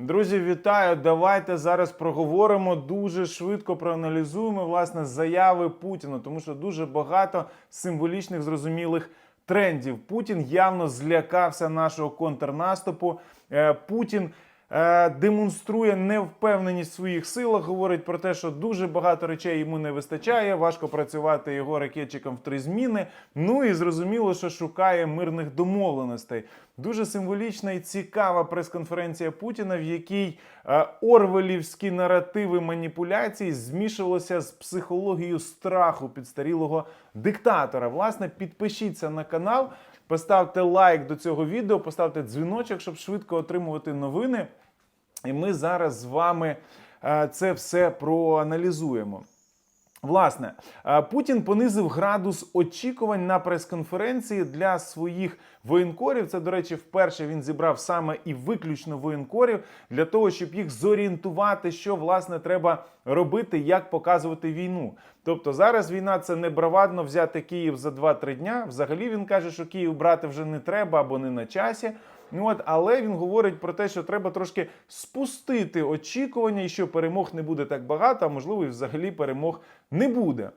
Друзі, вітаю! Давайте зараз проговоримо дуже швидко проаналізуємо власне заяви Путіна, тому що дуже багато символічних зрозумілих трендів. Путін явно злякався нашого контрнаступу. Е, Путін демонструє невпевненість в своїх силах. Говорить про те, що дуже багато речей йому не вистачає. Важко працювати його ракетчикам в три зміни. Ну і зрозуміло, що шукає мирних домовленостей. Дуже символічна і цікава прес-конференція Путіна, в якій е, орвелівські наративи маніпуляцій змішувалися з психологією страху підстарілого диктатора. Власне, підпишіться на канал, поставте лайк до цього відео, поставте дзвіночок, щоб швидко отримувати новини. І ми зараз з вами е, це все проаналізуємо. Власне, е, Путін понизив градус очікувань на прес-конференції для своїх воєнкорів. Це, до речі, вперше він зібрав саме і виключно воєнкорів для того, щоб їх зорієнтувати, що власне треба робити, як показувати війну. Тобто зараз війна це не бравадно взяти Київ за 2-3 дня. Взагалі він каже, що Київ брати вже не треба або не на часі. Ну от, але він говорить про те, що треба трошки спустити очікування, і що перемог не буде так багато, а можливо, і взагалі перемог не буде.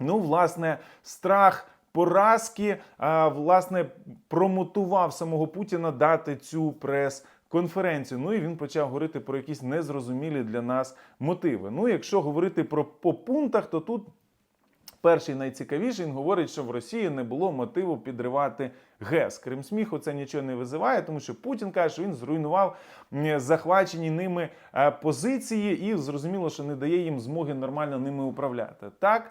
Ну, власне, страх поразки, а, власне, промотував самого Путіна дати цю прес-конференцію. Ну і він почав говорити про якісь незрозумілі для нас мотиви. Ну, якщо говорити про по пунктах, то тут. Перший найцікавіший він говорить, що в Росії не було мотиву підривати ГЕС. Крім сміху, це нічого не визиває, тому що Путін каже, що він зруйнував захвачені ними е, позиції, і зрозуміло, що не дає їм змоги нормально ними управляти. Так.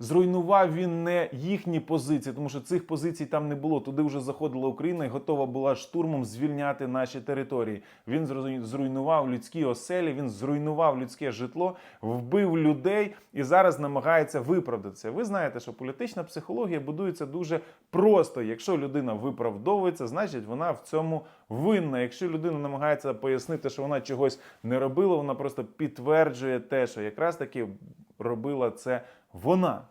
Зруйнував він не їхні позиції, тому що цих позицій там не було. Туди вже заходила Україна і готова була штурмом звільняти наші території. Він зруйнував людські оселі, він зруйнував людське житло, вбив людей і зараз намагається виправдатися. Ви знаєте, що політична психологія будується дуже просто. Якщо людина виправдовується, значить вона в цьому винна. Якщо людина намагається пояснити, що вона чогось не робила, вона просто підтверджує те, що якраз таки робила це вона.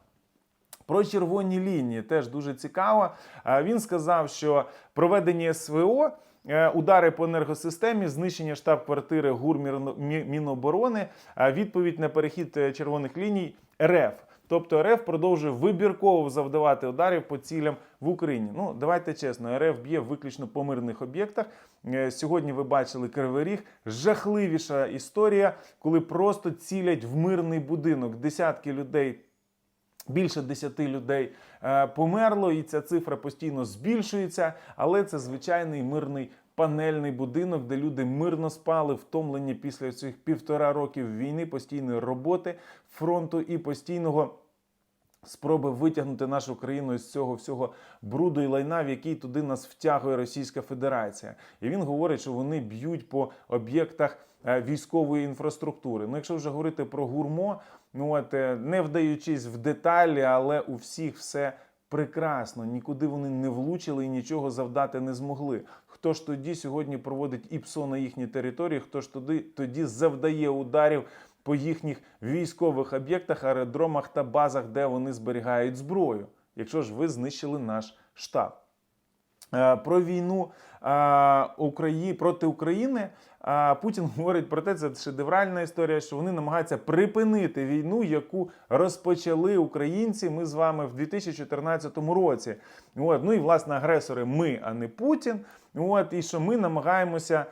Про червоні лінії теж дуже цікаво. А, Він сказав, що проведення СВО. е, Удари по енергосистемі, знищення штаб-квартири ГУР Міноборони, а відповідь на перехід е, червоних ліній РФ. Тобто РФ продовжує вибірково завдавати ударів по цілям в Україні. Ну давайте чесно, РФ б'є виключно по мирних об'єктах. Е, Сьогодні ви бачили Кривий Ріг. Жахливіша історія, коли просто цілять в мирний будинок. Десятки людей Більше 10 людей е, померло, і ця цифра постійно збільшується. Але це звичайний мирний панельний будинок, де люди мирно спали, втомлені після цих півтора років війни, постійної роботи фронту і постійного. Спроби витягнути нашу країну з цього всього бруду і лайна, в який туди нас втягує Російська Федерація. І він говорить, що вони б'ють по об'єктах е, військової інфраструктури. Ну, якщо вже говорити про гурмо, ну от е, не вдаючись в деталі, але у всіх все прекрасно. Нікуди вони не влучили і нічого завдати не змогли. Хто ж тоді сьогодні проводить ІПСО на їхній території? Хто ж тоді, тоді завдає ударів? по їхніх військових об'єктах, аеродромах та базах, де вони зберігають зброю, якщо ж ви знищили наш штаб. Е, Про війну е, Украї... проти України е, Путін говорить про те, це шедевральна історія, що вони намагаються припинити війну, яку розпочали українці. Ми з вами в 2014 році. От. Ну і власне агресори ми, а не Путін. От. І що ми намагаємося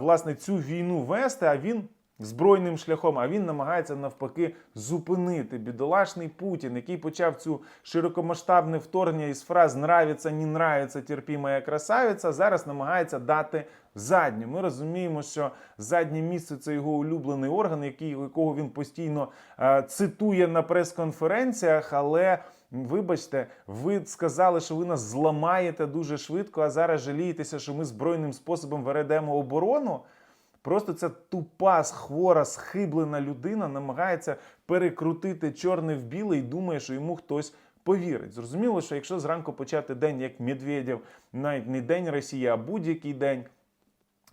власне цю війну вести, а він збройним шляхом, а він намагається навпаки зупинити бідолашний Путін, який почав цю широкомасштабне вторгнення із фраз «нравиться, не нравиться, терпімая красавиця», зараз намагається дати задню. Ми розуміємо, що заднє місце це його улюблений орган, який, якого він постійно е, цитує на прес-конференціях, але. Вибачте, ви сказали, що ви нас зламаєте дуже швидко, а зараз жалієтеся, що ми збройним способом ведемо оборону. Просто ця тупа, хвора, схиблена людина намагається перекрутити чорне в біле і думає, що йому хтось повірить. Зрозуміло, що якщо зранку почати день як Медведєв, навіть не день Росії, а будь-який день.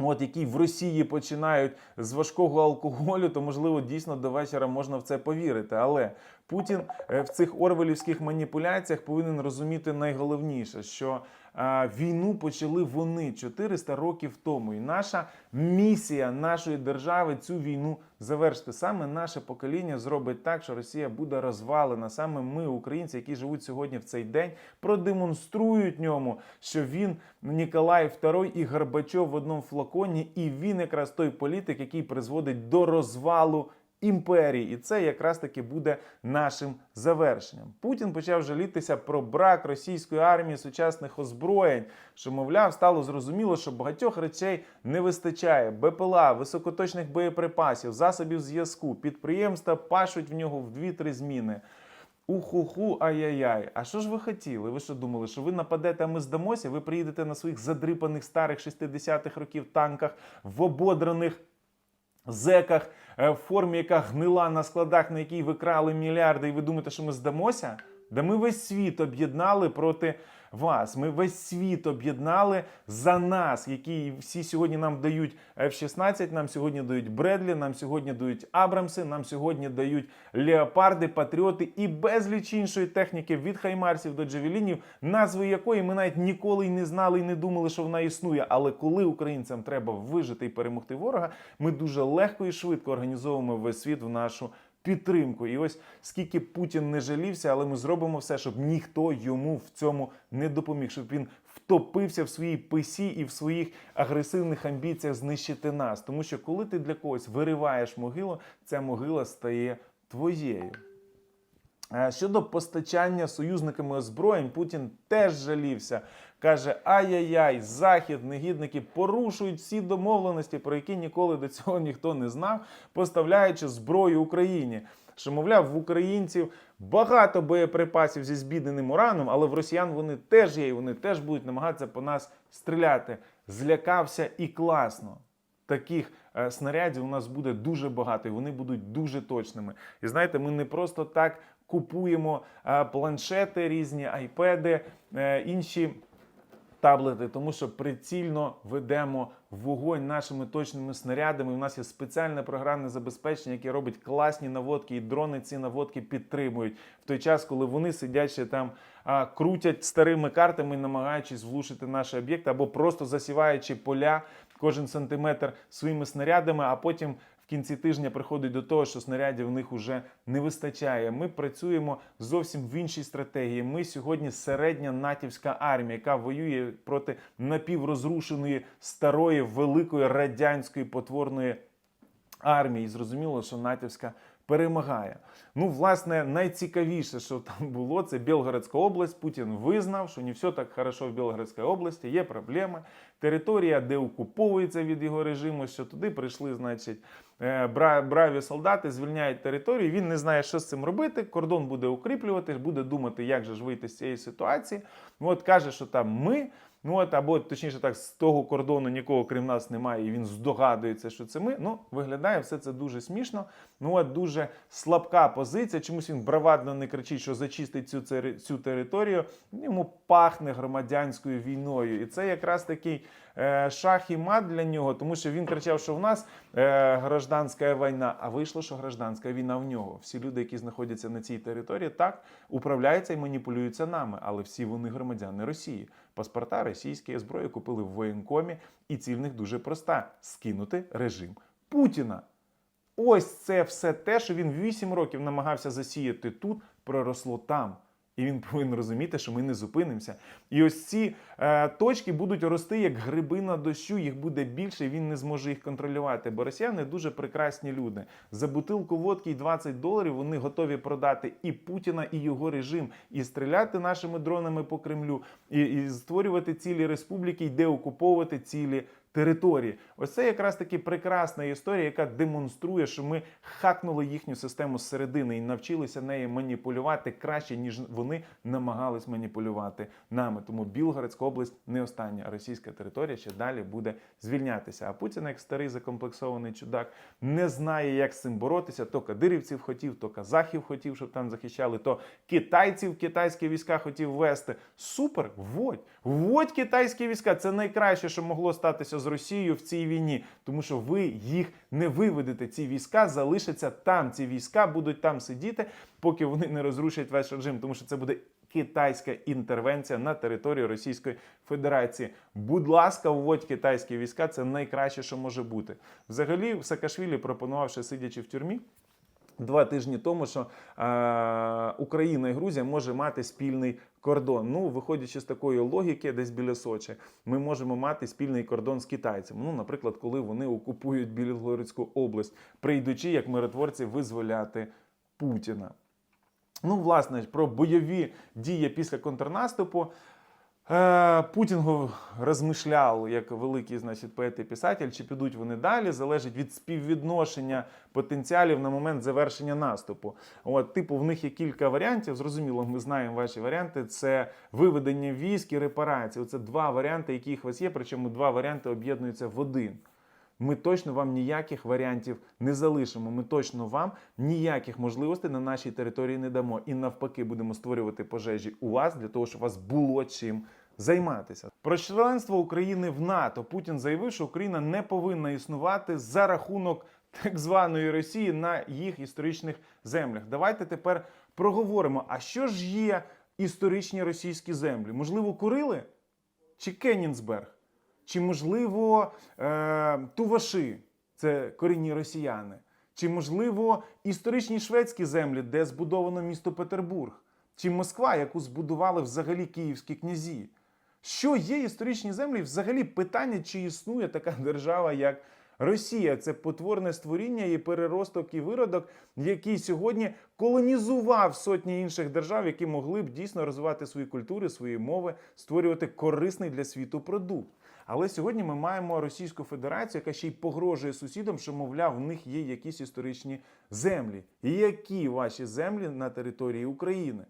От які в Росії починають з важкого алкоголю, то можливо дійсно до вечора можна в це повірити. Але Путін е, в цих орвелівських маніпуляціях повинен розуміти найголовніше, що війну почали вони 400 років тому. І наша місія нашої держави цю війну завершити. Саме наше покоління зробить так, що Росія буде розвалена. Саме ми, українці, які живуть сьогодні в цей день, продемонструють ньому, що він Ніколай II і Горбачов в одному флаконі, і він якраз той політик, який призводить до розвалу. Імперії, і це якраз таки буде нашим завершенням. Путін почав жалітися про брак російської армії сучасних озброєнь, що, мовляв, стало зрозуміло, що багатьох речей не вистачає: БПЛА, високоточних боєприпасів, засобів зв'язку, підприємства пашуть в нього в 2-3 зміни. Уху-ху, ай-яй-яй. А що ж ви хотіли? Ви що думали, що ви нападете, а ми здамося? Ви приїдете на своїх задрипаних старих 60-х років танках в ободраних зеках е, в формі, яка гнила на складах, на якій ви крали мільярди, і ви думаєте, що ми здамося? Да ми весь світ об'єднали проти вас. Ми весь світ об'єднали за нас, які всі сьогодні нам дають F-16, нам сьогодні дають Бредлі, нам сьогодні дають Абрамси, нам сьогодні дають Леопарди, Патріоти і безліч іншої техніки від Хаймарсів до Джавелінів, назви якої ми навіть ніколи й не знали і не думали, що вона існує. Але коли українцям треба вижити і перемогти ворога, ми дуже легко і швидко організовуємо весь світ в нашу підтримку. І ось скільки Путін не жалівся, але ми зробимо все, щоб ніхто йому в цьому не допоміг, щоб він втопився в своїй писі і в своїх агресивних амбіціях знищити нас. Тому що коли ти для когось вириваєш могилу, ця могила стає твоєю. Е, Щодо постачання союзниками озброєнь, Путін теж жалівся. Каже: ай-яй-яй, захід, негідники порушують всі домовленості, про які ніколи до цього ніхто не знав, поставляючи зброю Україні. Що, мовляв, в українців багато боєприпасів зі збідненим ураном, але в росіян вони теж є, і вони теж будуть намагатися по нас стріляти. Злякався і класно. Таких е, снарядів у нас буде дуже багато, і вони будуть дуже точними. І знаєте, ми не просто так купуємо е, планшети, різні айпеди, е, інші таблети, тому що прицільно ведемо вогонь нашими точними снарядами. У нас є спеціальне програмне забезпечення, яке робить класні наводки, і дрони ці наводки підтримують в той час, коли вони сидять ще там, крутять старими картами, намагаючись влушити наші об'єкти, або просто засіваючи поля кожен сантиметр своїми снарядами, а потім. Кінці тижня приходить до того, що снарядів в них вже не вистачає. Ми працюємо зовсім в іншій стратегії. Ми сьогодні середня натівська армія, яка воює проти напіврозрушеної старої великої радянської потворної армії. І зрозуміло, що натівська перемагає. Ну, власне, найцікавіше, що там було, це Білгородська область. Путін визнав, що не все так хорошо в Білгородській області, є проблеми. Територія, де окуповується від його режиму, що туди прийшли, значить, е, браві солдати, звільняють територію. Він не знає, що з цим робити. Кордон буде укріплювати, буде думати, як же ж вийти з цієї ситуації. От каже, що там ми. Ну от або точніше так, з того кордону нікого крім нас немає, і він здогадується, що це ми. Ну, виглядає все це дуже смішно. Ну от дуже слабка позиція. Чомусь він бравадно не кричить, що зачистить цю цю територію. Йому пахне громадянською війною. І це якраз такий е, шах і мат для нього, тому що він кричав, що в нас е, гражданська війна, а вийшло, що гражданська війна в нього. Всі люди, які знаходяться на цій території, так управляються і маніпулюються нами, але всі вони громадяни Росії. Паспорта російської зброї купили в воєнкомі, і ціль в них дуже проста: скинути режим Путіна. Ось це все те, що він 8 років намагався засіяти тут, проросло там. І він повинен розуміти, що ми не зупинимося. І ось ці е, точки будуть рости як гриби на дощу, їх буде більше, він не зможе їх контролювати. Бо росіяни дуже прекрасні люди. За бутилку водки і 20 доларів вони готові продати і Путіна, і його режим, і стріляти нашими дронами по Кремлю, і, і створювати цілі республіки, і деокуповувати цілі території. Ось це якраз таки прекрасна історія, яка демонструє, що ми хакнули їхню систему зсередини і навчилися нею маніпулювати краще, ніж вони намагались маніпулювати нами. Тому Білгородська область не остання. Російська територія ще далі буде звільнятися. А Путін, як старий закомплексований чудак, не знає, як з цим боротися. То кадирівців хотів, то казахів хотів, щоб там захищали, то китайців китайські війська хотів вести. Супер, вводь, вводь китайські війська. Це найкраще, що могло статися з Росією в цій війні, тому що ви їх не виведете. Ці війська залишаться там. Ці війська будуть там сидіти, поки вони не розрушать весь режим, тому що це буде китайська інтервенція на територію Російської Федерації. Будь ласка, вводь китайські війська. Це найкраще, що може бути. Взагалі, Саакашвілі пропонував, ще сидячи в тюрмі. Два тижні тому, що е, Україна і Грузія може мати спільний кордон. Ну, виходячи з такої логіки, десь біля Сочі, ми можемо мати спільний кордон з китайцями. Ну, наприклад, коли вони окупують Білгородську область, прийдучи як миротворці визволяти Путіна. Ну, власне, про бойові дії після контрнаступу. Е, Путін розмишляв як великий значить, поет і писатель, чи підуть вони далі, залежить від співвідношення потенціалів на момент завершення наступу. От, типу, в них є кілька варіантів. Зрозуміло, ми знаємо ваші варіанти. Це виведення військ і репарації. Це два варіанти, які у вас є, причому два варіанти об'єднуються в один. Ми точно вам ніяких варіантів не залишимо. Ми точно вам ніяких можливостей на нашій території не дамо. І навпаки, будемо створювати пожежі у вас для того, щоб у вас було чим займатися. Про членство України в НАТО Путін заявив, що Україна не повинна існувати за рахунок так званої Росії на їх історичних землях. Давайте тепер проговоримо: а що ж є історичні російські землі? Можливо, Курили чи Кенінсберг? Чи можливо е, Туваши, це корінні росіяни? Чи можливо історичні шведські землі, де збудовано місто Петербург? Чи Москва, яку збудували взагалі київські князі? Що є історичні землі? Взагалі питання, чи існує така держава, як Росія? Це потворне створіння і переросток і виродок, який сьогодні колонізував сотні інших держав, які могли б дійсно розвивати свої культури, свої мови, створювати корисний для світу продукт. Але сьогодні ми маємо Російську Федерацію, яка ще й погрожує сусідам, що, мовляв, в них є якісь історичні землі. І які ваші землі на території України?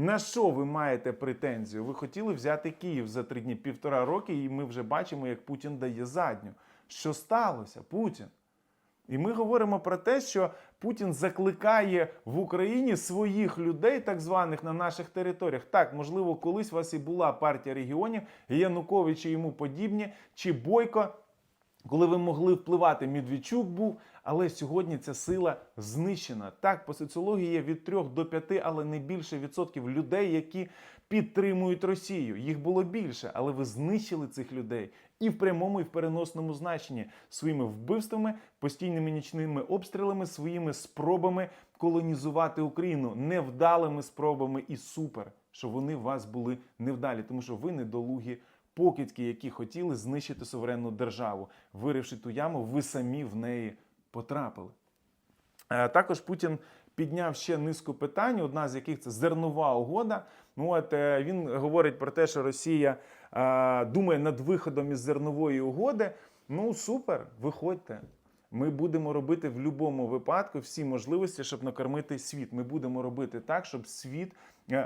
На що ви маєте претензію? Ви хотіли взяти Київ за три дні, півтора роки, і ми вже бачимо, як Путін дає задню. Що сталося, Путін? І ми говоримо про те, що Путін закликає в Україні своїх людей, так званих на наших територіях. Так, можливо, колись у вас і була партія регіонів, Янукович і йому подібні, чи Бойко, коли ви могли впливати, Медведчук був, але сьогодні ця сила знищена. Так, по соціології є від 3 до 5, але не більше відсотків людей, які підтримують Росію. Їх було більше, але ви знищили цих людей і в прямому, і в переносному значенні своїми вбивствами, постійними нічними обстрілами, своїми спробами колонізувати Україну, невдалими спробами і супер, що вони у вас були невдалі, тому що ви недолугі покидьки, які хотіли знищити суверенну державу. Виривши ту яму, ви самі в неї потрапили. Е, Також Путін підняв ще низку питань, одна з яких це зернова угода. Ну, от, е, він говорить про те, що Росія е, думає над виходом із зернової угоди. Ну, супер, виходьте. Ми будемо робити в будь-якому випадку всі можливості, щоб накормити світ. Ми будемо робити так, щоб світ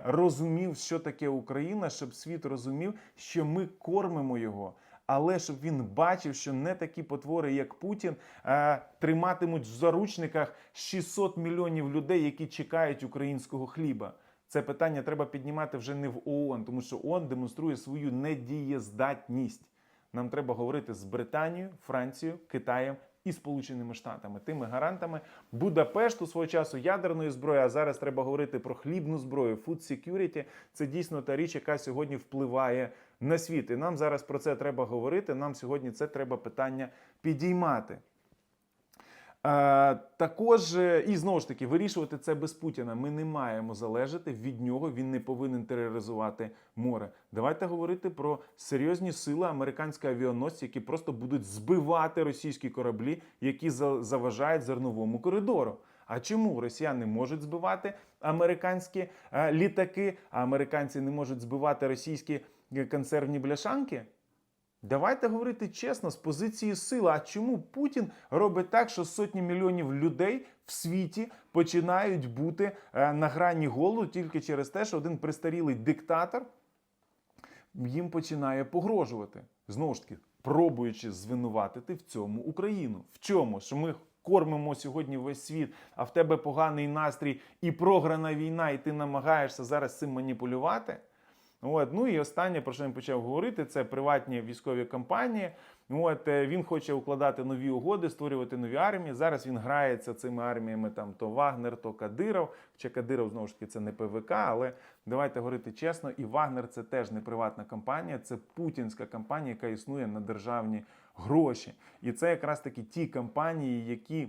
розумів, що таке Україна, щоб світ розумів, що ми кормимо його. Але щоб він бачив, що не такі потвори, як Путін, е, триматимуть в заручниках 600 мільйонів людей, які чекають українського хліба. Це питання треба піднімати вже не в ООН, тому що ООН демонструє свою недієздатність. Нам треба говорити з Британією, Францією, Китаєм і Сполученими Штатами, тими гарантами Будапешту свого часу ядерної зброї. А зараз треба говорити про хлібну зброю. Food security – це дійсно та річ, яка сьогодні впливає на світ. І нам зараз про це треба говорити. Нам сьогодні це треба питання підіймати. Е, також е, і знову ж таки вирішувати це без Путіна. Ми не маємо залежати від нього. Він не повинен тероризувати море. Давайте говорити про серйозні сили американської авіаносці, які просто будуть збивати російські кораблі, які за- заважають зерновому коридору. А чому росіяни можуть збивати американські е, літаки, а американці не можуть збивати російські консервні бляшанки? Давайте говорити чесно з позиції сили. А чому Путін робить так, що сотні мільйонів людей в світі починають бути е, на грані голоду тільки через те, що один престарілий диктатор їм починає погрожувати? Знову ж таки, пробуючи звинуватити в цьому Україну. В чому? Що ми кормимо сьогодні весь світ, а в тебе поганий настрій і програна війна, і ти намагаєшся зараз цим маніпулювати? От. Ну і останнє, про що я почав говорити, це приватні військові компанії. От е, він хоче укладати нові угоди, створювати нові армії. Зараз він грається цими арміями там то Вагнер, то Кадиров. Хоча Кадиров знову ж таки це не ПВК, але давайте говорити чесно, і Вагнер це теж не приватна компанія, це путінська компанія, яка існує на державні гроші. І це якраз таки ті компанії, які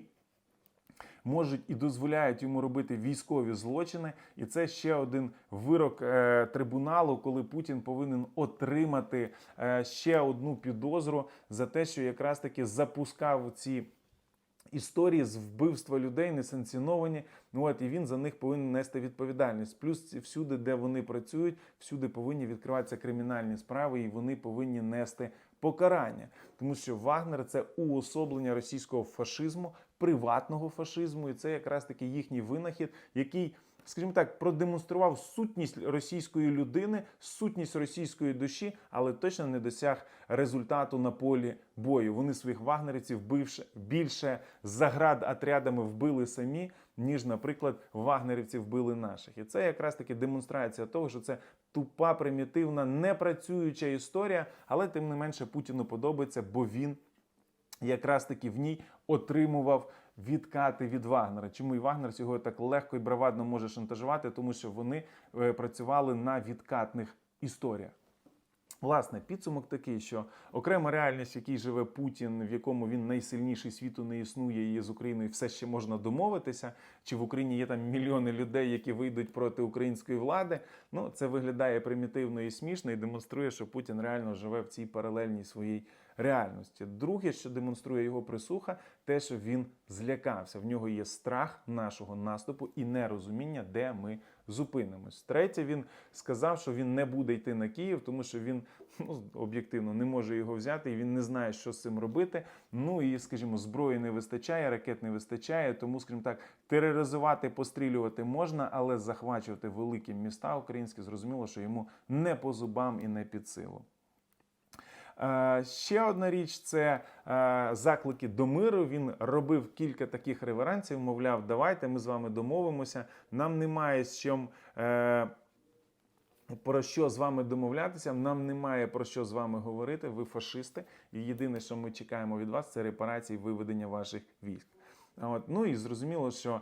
можуть і дозволяють йому робити військові злочини. І це ще один вирок е, трибуналу, коли Путін повинен отримати е, ще одну підозру за те, що якраз таки запускав ці. Історії з вбивства людей несанкціоновані. Ну от і він за них повинен нести відповідальність. Плюс всюди, де вони працюють, всюди повинні відкриватися кримінальні справи, і вони повинні нести покарання. Тому що Вагнер це уособлення російського фашизму, приватного фашизму, і це якраз таки їхній винахід, який. Скажімо так, продемонстрував сутність російської людини, сутність російської душі, але точно не досяг результату на полі бою. Вони своїх вагнерівців бивше, більше заград отрядами вбили самі, ніж, наприклад, вагнерівці вбили наших. І це якраз таки демонстрація того, що це тупа, примітивна, непрацююча історія, але тим не менше Путіну подобається, бо він якраз таки в ній отримував відкати від Вагнера. Чому і Вагнер сьогодні так легко і бравадно може шантажувати? Тому що вони е, працювали на відкатних історіях. Власне, підсумок такий, що окрема реальність, в якій живе Путін, в якому він найсильніший світу не існує, і з Україною все ще можна домовитися. Чи в Україні є там мільйони людей, які вийдуть проти української влади? Ну це виглядає примітивно і смішно, і демонструє, що Путін реально живе в цій паралельній своїй реальності. Друге, що демонструє його присуха, те, що він злякався. В нього є страх нашого наступу і нерозуміння, де ми зупинимось. Третє, він сказав, що він не буде йти на Київ, тому що він ну, об'єктивно не може його взяти, і він не знає, що з цим робити. Ну і, скажімо, зброї не вистачає, ракет не вистачає. Тому, скажімо так, тероризувати, пострілювати можна, але захвачувати великі міста українські зрозуміло, що йому не по зубам і не під силу. Е, Ще одна річ це е, заклики до миру. Він робив кілька таких реверансів, мовляв, давайте ми з вами домовимося. Нам немає з чим. е, Про що з вами домовлятися? Нам немає про що з вами говорити. Ви фашисти. І єдине, що ми чекаємо від вас, це репарації виведення ваших військ. От, ну і зрозуміло, що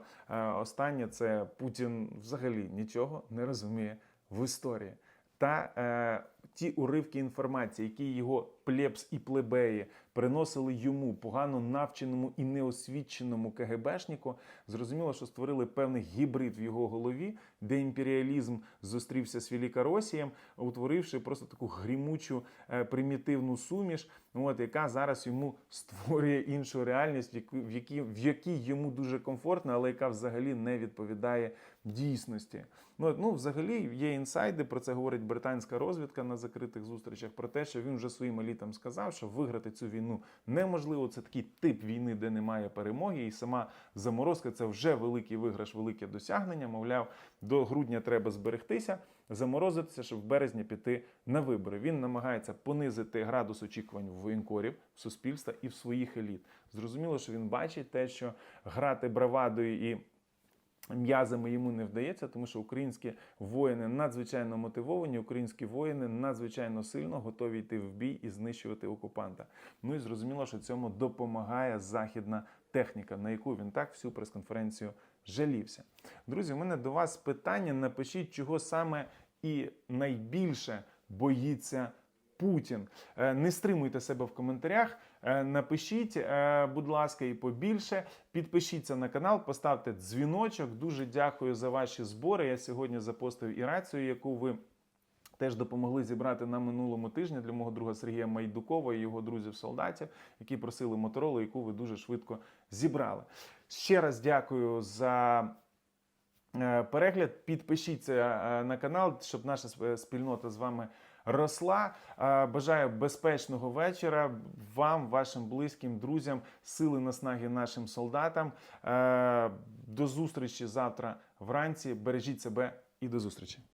останнє це Путін взагалі нічого не розуміє в історії. Та ті уривки інформації, які його плебс і плебеї приносили йому погано навченому і неосвіченому КГБшнику, зрозуміло, що створили певний гібрид в його голові, де імперіалізм зустрівся з Великоросієм, утворивши просто таку грімучу е, примітивну суміш, от, яка зараз йому створює іншу реальність, в якій, в якій йому дуже комфортно, але яка взагалі не відповідає дійсності. Ну, ну, взагалі є інсайди, про це говорить британська розвідка на закритих зустрічах, про те, що він вже своїм елітам сказав, що виграти цю війну неможливо. Це такий тип війни, де немає перемоги, і сама заморозка це вже великий виграш, велике досягнення. Мовляв, до грудня треба зберегтися, заморозитися, щоб в березні піти на вибори. Він намагається понизити градус очікувань в воєнкорів, в суспільства і в своїх еліт. Зрозуміло, що він бачить те, що грати бравадою і М'язами йому не вдається, тому що українські воїни надзвичайно мотивовані, українські воїни надзвичайно сильно готові йти в бій і знищувати окупанта. Ну і зрозуміло, що цьому допомагає західна техніка, на яку він так всю прес-конференцію жалівся. Друзі, у мене до вас питання. Напишіть, чого саме і найбільше боїться. Путін. Е, Не стримуйте себе в коментарях. Е, Напишіть, е, будь ласка, і побільше. Підпишіться на канал, поставте дзвіночок. Дуже дякую за ваші збори. Я сьогодні запостив і рацію, яку ви. Теж допомогли зібрати на минулому тижні для мого друга Сергія Майдукова і його друзів-солдатів, які просили моторолу, яку ви дуже швидко зібрали. Ще раз дякую за е, перегляд. Підпишіться на канал, щоб наша спільнота з вами росла. Бажаю безпечного вечора вам, вашим близьким, друзям, сили наснаги нашим солдатам. Е, До зустрічі завтра вранці. Бережіть себе і до зустрічі.